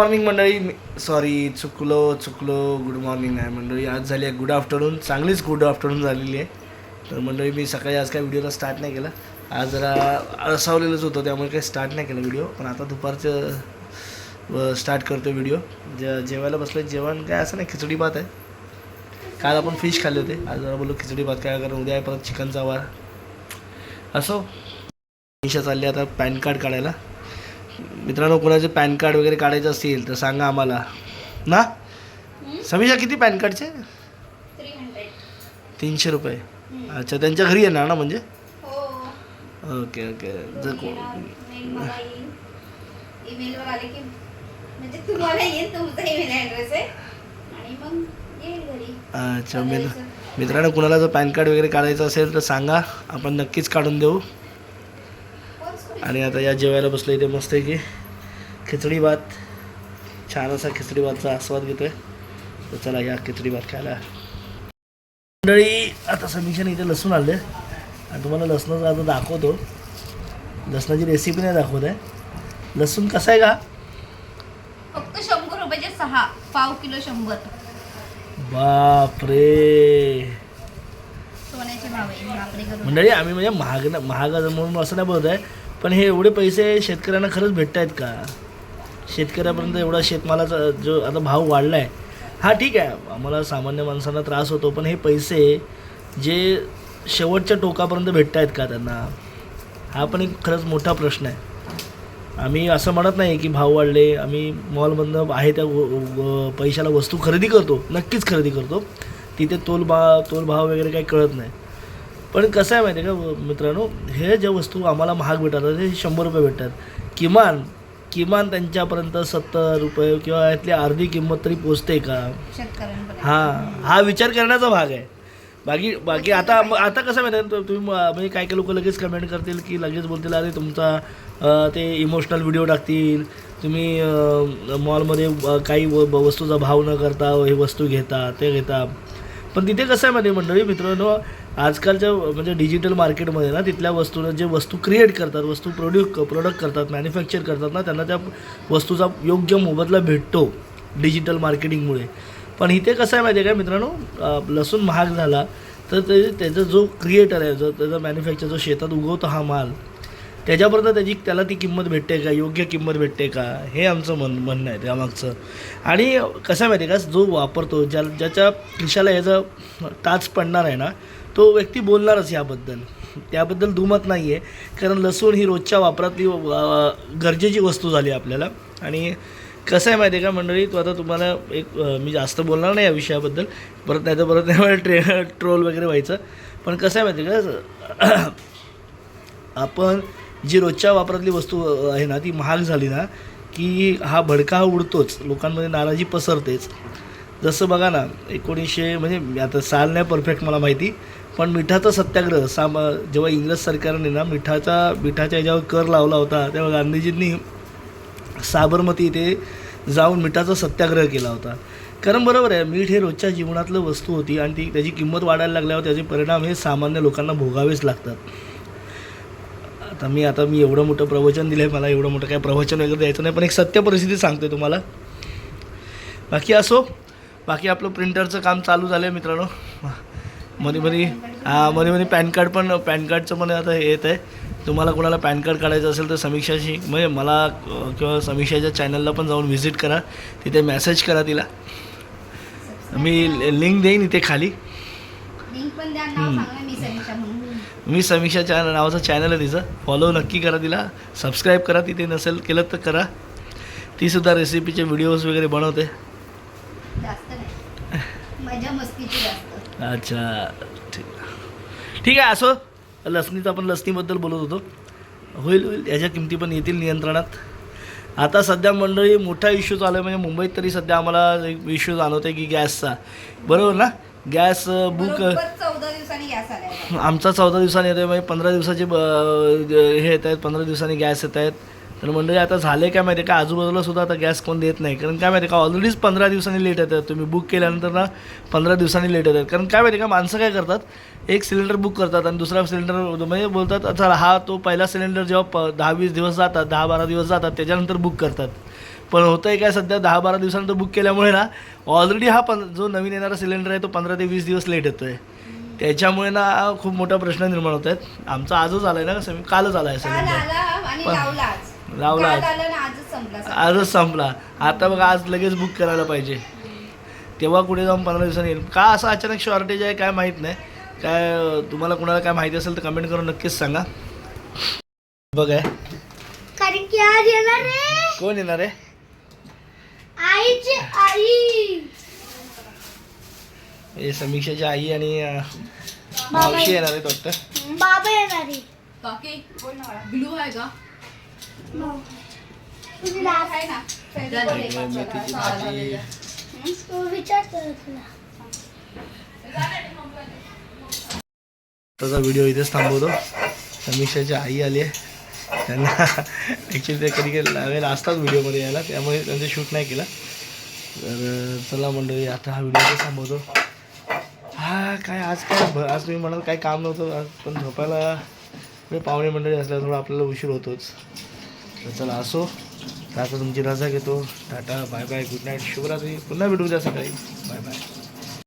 Morning मंडळी. Sorry चुकलो चुकलो. गुड मॉर्निंग नाही मंडळी. आज झाली आहे गुड आफ्टरनून चांगलीच गुड आफ्टरनून झालेली आहे. तर मंडळी मी सकाळी आज काय व्हिडिओला स्टार्ट नाही केला. आज जरा असावलेलंच होतं त्यामुळे काही स्टार्ट नाही केलं व्हिडिओ पण आता दुपारचं स्टार्ट करतो व्हिडिओ जे जेवायला बसलं जेवण काय असं नाही खिचडी भात आहे. काल आपण फिश खाल्ले होते. आज जरा बोललो खिचडी भात काय कारण उद्या आहे परत चिकनचा वार. असो. निशा चालली आता पॅन कार्ड काढायला. मित्रांनो कोणाचे पॅन कार्ड वगैरे काढायचं असेल तर सांगा आम्हाला. ना? समीक्षा किती पॅन कार्डचे? तीनशे रुपये. अच्छा त्यांच्या घरी येणार ना म्हणजे? हो. Okay okay. जर को मेल मला येईल. ईमेलवर आले की म्हणजे अच्छा मित्र मित्रांनो कुणाला जर पॅन कार्ड वगैरे काढायचं असेल तर सांगा. आपण नक्कीच काढून देऊ. आणि आता या जेवायला बसलो इथे मस्त आहे की खिचडी भात. छान असा खिचडी भातचा आस्वाद घेतोय. तर चला या खिचडी भात खायला. मंडळी आता समीक्षाने इथे लसूण आणले आणि तुम्हाला लसणाचं आता दाखवतो. लसणाची रेसिपी नाही दाखवत आहे. लसूण कसा आहे का? फक्त शंभर रुपयाचे सहा. पाव किलो शंभर. बापरे. सोन्याचे भाव आहे. बापरे करून मंडळी आम्ही म्हणजे महाग ना महाग म्हणून असं नाही बोलत आहे. पण हे एवढे पैसे शेतकऱ्यांना खरंच भेटत आहेत का? शेतकऱ्यापर्यंत एवढा शेतमालाचा जो आता भाव वाढला आहे हा ठीक आहे. आम्हाला सामान्य माणसांना त्रास होतो पण हे पैसे जे शेवटच्या टोकापर्यंत भेटत आहेत का त्यांना? हा पण एक खरंच मोठा प्रश्न आहे. आम्ही असं म्हणत नाही की भाव वाढले आम्ही मॉलमधनं आहे त्या व- पैशाला वस्तू खरेदी करतो नक्कीच खरेदी करतो. तिथे तोल बा तोल भाव वगैरे काही कळत नाही. पण कसं आहे माहिती आहे का मित्रांनो हे ज्या वस्तू आम्हाला महाग भेटतात हे शंभर रुपये भेटतात. किमान किमान त्यांच्यापर्यंत सत्तर रुपये किंवा यातली अर्धी किंमत तरी पोचते का? हां हा विचार करण्याचा भाग आहे. बाकी बाकी आता आता कसं माहिती आहे तुम्ही म्हणजे काही काही लोक लगेच कमेंट करतील की लगेच बोलतील अरे तुमचा ते इमोशनल व्हिडिओ टाकतील. तुम्ही मॉलमध्ये काही वस्तूचा भाव न करता हे वस्तू घेता ते घेता. पण तिथे कसं आहे माहिती मंडळी मित्रांनो आजकालच्या म्हणजे डिजिटल मार्केटमध्ये ना तिथल्या वस्तूनं जे वस्तू क्रिएट करतात वस्तू प्रोड्यू प्रोडक्ट करतात मॅन्युफॅक्चर करतात ना त्यांना त्या वस्तूचा योग्य मोबदला भेटतो डिजिटल मार्केटिंगमुळे पण इथे कसं आहे माहिती आहे का मित्रांनो लसूण महाग झाला तर ते त्याचा जो क्रिएटर आहे जो त्याचा मॅन्युफॅक्चर जो शेतात उगवतो हा माल त्याच्यापर्यंत त्याची त्याला ती किंमत भेटते का? योग्य किंमत भेटते का? हे आमचं म्हण म्हणणं आहे त्यामागचं. आणि कसं आहे माहिती आहे का? जो वापरतो ज्या ज्याच्या खिशाला याचा टाच पडणार आहे ना तो व्यक्ती बोलणारच याबद्दल. त्याबद्दल दुमत नाही आहे कारण लसूण ही रोजच्या वापरातली गरजेची वस्तू झाली आपल्याला. आणि कसं आहे माहिती आहे का मंडळी? तो आता तुम्हाला एक मी जास्त बोलणार नाही या विषयाबद्दल. परत नाही तर परत नाही ट्रे ट्रोल वगैरे व्हायचं. पण कसं आहे माहिती आहे का आपण जी रोजच्या वापरातली वस्तू आहे ना ती महाग झाली ना की हा भडका हा उडतोच. लोकांमध्ये नाराजी पसरतेच. जसं बघा ना एकोणीसशे म्हणजे आता साल नाही परफेक्ट मला माहिती पण मिठाचा सत्याग्रह साम जेव्हा इंग्रज सरकारने ना मिठाचा मिठाच्या ह्याच्यावर कर लावला होता तेव्हा गांधीजींनी साबरमती इथे जाऊन मिठाचा सत्याग्रह केला होता. कारण बरोबर आहे मीठ हे रोजच्या जीवनातलं वस्तू होती आणि ती त्याची किंमत वाढायला लागल्यावर त्याचे परिणाम हे सामान्य लोकांना भोगावेच लागतात. आता मी आता मी एवढं मोठं प्रवचन दिलं आहे मला एवढं मोठं काय प्रवचन वगैरे द्यायचं नाही पण एक सत्य परिस्थिती सांगते तुम्हाला. बाकी असो बाकी आपलं प्रिंटरचं काम चालू झालं आहे मित्रांनो. मध्ये मध्ये हां मध्ये मध्ये पॅन कार्ड पण पॅन कार्डचं पण आता हे येत आहे तुम्हाला कोणाला पॅन कार्ड काढायचं असेल तर समीक्षाशी म्हणजे मला किंवा समीक्षाच्या चॅनलला पण जाऊन व्हिजिट करा. तिथे मेसेज करा तिला. मी लिंक देईन इथे खाली. लिंक पण द्या नाव सांगा मी समीक्षा म्हणून. मी समीक्षा चॅनल नावाचं चॅनल आहे तिचं. फॉलो नक्की करा तिला. सबस्क्राईब करा. तिथे नसेल केलं तर करा. तीसुद्धा रेसिपीचे व्हिडिओज वगैरे बनवते. अच्छा. ठीक. ठीक आहे असो. लसणीचं आपण लसणीबद्दल बोलत होतो. होईल होईल. याच्या किमती पण येतील नियंत्रणात. आता सध्या मंडळी मोठा इश्यू चालू आहे. म्हणजे मुंबईत तरी सध्या आम्हाला एक इश्यू जाणवतो आहे की गॅसचा. बरोबर ना? गॅस बुक चौदा दिवसांनी गॅस आमचा चौदा दिवसांनी येतो आहे म्हणजे पंधरा दिवसाचे ब- हे येत आहेत पंधरा दिवसांनी गॅस येत आहेत. तर मंडळी आता झाले काय माहिती आहे का? आजूबाजूला सुद्धा आता गॅस कोण देत नाही. कारण काय माहिती आहे का? ऑलरेडीच पंधरा दिवसांनी लेट येतात तुम्ही बुक केल्यानंतर ना पंधरा दिवसांनी लेट येतात कारण काय माहिती आहे का? माणसं काय करतात? एक सिलेंडर बुक करतात आणि दुसरा सिलेंडर म्हणजे बोलतात चला हा तो पहिला सिलेंडर जेव्हा प दहा वीस दिवस जातात दहा बारा दिवस जातात त्याच्यानंतर बुक करतात. पण होतं आहे काय सध्या? दहा बारा दिवसानंतर बुक केल्यामुळे ना ऑलरेडी हा पं जो नवीन येणारा सिलेंडर आहे तो पंधरा ते वीस दिवस लेट येतो आहे त्याच्यामुळे ना खूप मोठा प्रश्न निर्माण होत आहेत आमचा आजच आला आहे ना कसं कालच आला आहे काल सिलेंडर आला आणि पण- लावला आज. लावला काल आज. आलं ना आजच संपला सगळं. आजच संपला. आता बघा आज लगेच बुक करायला पाहिजे. तेव्हा कुठे जाऊन पंधरा दिवसांनी येईल. का असं अचानक शॉर्टेज आहे काय माहीत नाही. काय तुम्हाला कुणाला काय माहिती असेल तर कमेंट करून नक्कीच सांगा. बघा कोण येणार आहे? आईची आई. हे समीक्षाची आई आणि मावशी येणार आहेत वाटतं. बाबा येणार आहे. काकी ब्लू आहे का? तुझी लाज आहे ना. फेविकॉल आहे का? मेथीची भाजी तू विचारतो तुला. आताचा व्हिडिओ इथेच थांबवतो. समीक्षाची आई आली आहे. त्यांना ॲक्च्युली ते कधी कधी लावेल असतात व्हिडिओमध्ये यायला. त्यामुळे त्यांचं शूट नाही केलं. तर चला मंडळी आता हा व्हिडिओ थांबवतो. हा काय आज काय आज तुम्ही म्हणाल काय काम नव्हतं आज पण झोपायला म्हणजे पाहुणे मंडळी असल्या थोडं आपल्याला उशीर होतोच. तर चला असो. तर आता तुमची रजा घेतो. Tata bye bye good night शुभरात्री. पुन्हा भेटू द्या सकाळी. Bye bye